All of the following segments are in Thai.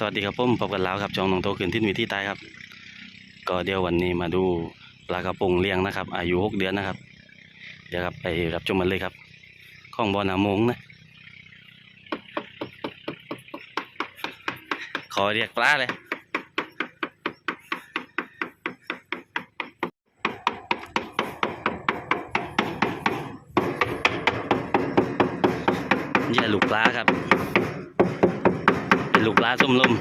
สวัสดีครับผมพบกันแล้วครับจองหนองโตขึ้นที่มีที่ใต้ครับ ก็เดี๋ยววันนี้มาดูปลากระพงเลี้ยงนะครับ อายุหกเดือนนะครับ เดี๋ยวครับไปรับชมมันเลยครับของบอนาโมงนะขอเรียกปลาเลยแย่ลูกปลาครับ ลูกปลาส้มลม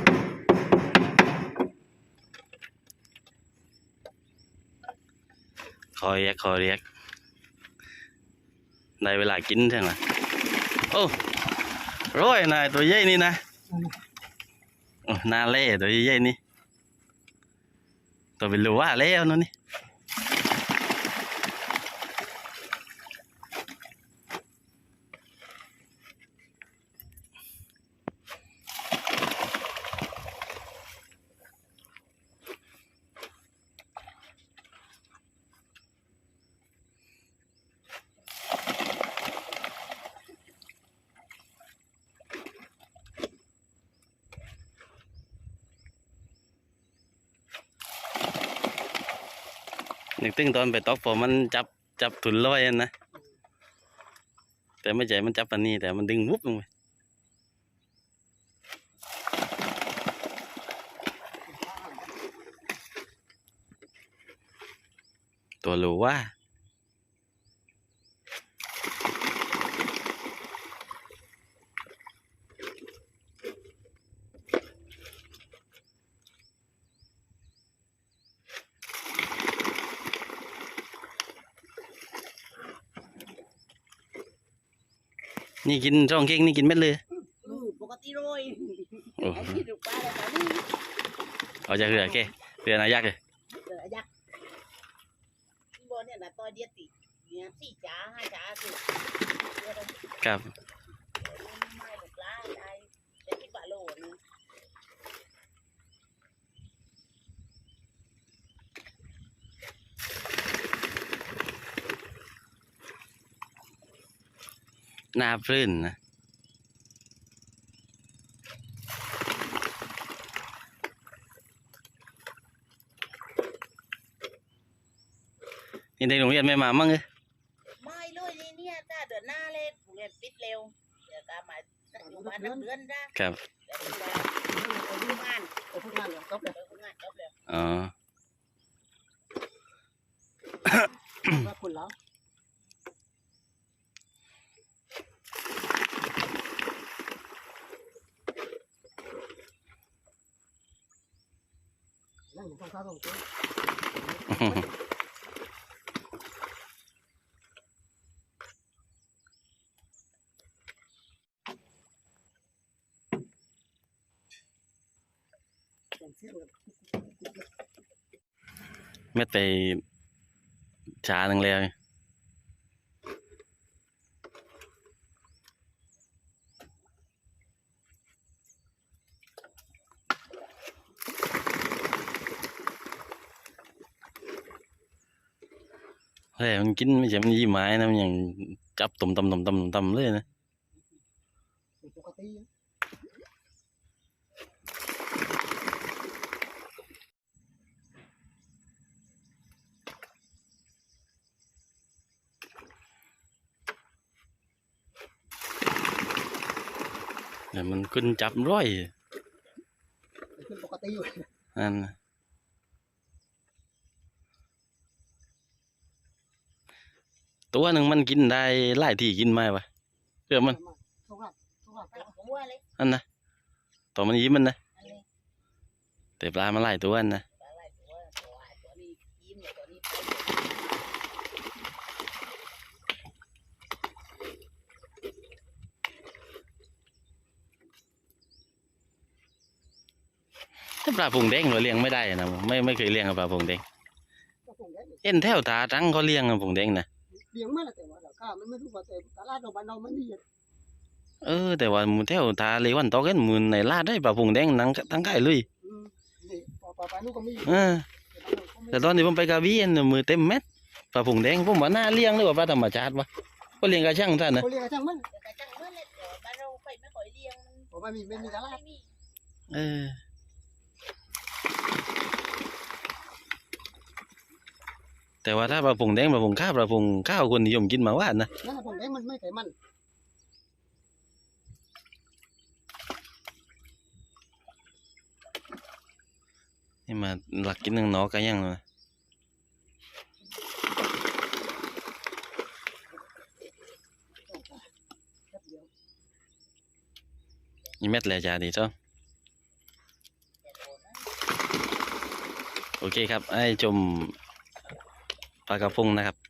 คอยเรียกคอยเรียกได้เวลากินใช่ไหมโอ้ร้อยนายตัวใหญ่นี่นะนาเล่ตัวใหญ่นี่ตัวเป็นลูว่าแล้วเนอะนี่ นึกถึงตอนไปตอกปอมันจับจับถุนลอยนั่นนะแต่ไม่ใจมันจับอันนี้แต่มันดึงวุบลงไปตัวรู้ว่า นี่กินช่องเค้กนี่กินเม็ดเลยอืมปกติโรยโอ้ไอ้ที่ดูปลาแล้วกันนี่เอาจากเรือแกเรือนายักษ์เลยเออยักษ์ที่บอเนี่ยนะตอนเดียติเนี่ยสี่จ้าห้าจ้าสิเดี๋ยวเราครับ ไม่หมดปลาได้แต่ที่บาโลนึง ห น้าพรื่นนะนี่เด็กโรงเรียนไม่มามั่งเลยไม่เลยนี่เนี่ยถ้าเดือนหน้าเลยโรงเรียนปิดเร็วเดี๋ยวตามมาสักอยู่บ้านนักเดือนนะครับเดี๋ยวจะไปดูงานไปพูดงานเลยจบเลยไปดูงานจบแล้วอ๋อว่าคุณแล้วนั่งอยู่ข้างๆตรงนี้อ ย่างเช่ เม็ดไปช้าหนึ่งแล้วเฮ้ยมันกินไม่ใช่มันยี่ไม้นะมันยังจับตุ่มตำตุ่มตำตำเลยนะปกติแต่มันขึ้นจับร้อยเป็นปกติอยู่นั่นน่ะ ตัวหนึ่งมันกินได้หลายที่กินไหมวะเรื่องมันอันนะตัวมันยิ้มมันนะแต่ปลามันหลายตัวนะปลาไหลตัวตัวตัวนี้ยิ้มเนี่ยตัวนี้ไปถ้าปลาพุงแดงเราเลี้ยงไม่ได้นะไม่ไม่เคยเลี้ยงกับปลาพุงแดงเอ็นแถวตาจังเขาเลี้ยงกับพุงแดงนะ ลี้ยงมาแล้วแต่ว่าราคามันไม่รู้ว่าแต่ตลาดเราบ้านเรามันมีเออ แต่ว่าหมูแถวตาเลวันตอกเอ็นหมือในลาดได้ปลาพุงแดงหนังทั้งไก่เลยอืมนี่ปลาปลานู่นก็มีเออแต่ตอนที่ผมไปกระบี่เอ็นมือเต็มเม็ดปลาพุงแดงผมว่าน่าเลี้ยงหรือว่าปลาธรรมชาติวะก็เลี้ยงกระช่างท่านนะเขาเลี้ยงกันช่างมันแต่กระจังเมื่อเลยเดี๋ยวบ้านเราไปไม่ค่อยเลี้ยงมันผมไม่มีไม่มีตลาดไม่มีเออ แต่ว่าถ้าปลาพงแดงปลาพงข้าวปลาพงข้าวคนนิยมกินมาว่านนะนะผมได้มันไม่ไขมันนี่มาหลักกินหนึ่งนอกกันยังเลยแป๊บเดียวนี่เม็ดแหละจ้าดีจ้ะโอเคครับไอ้ชม ปลากระพงนะครับ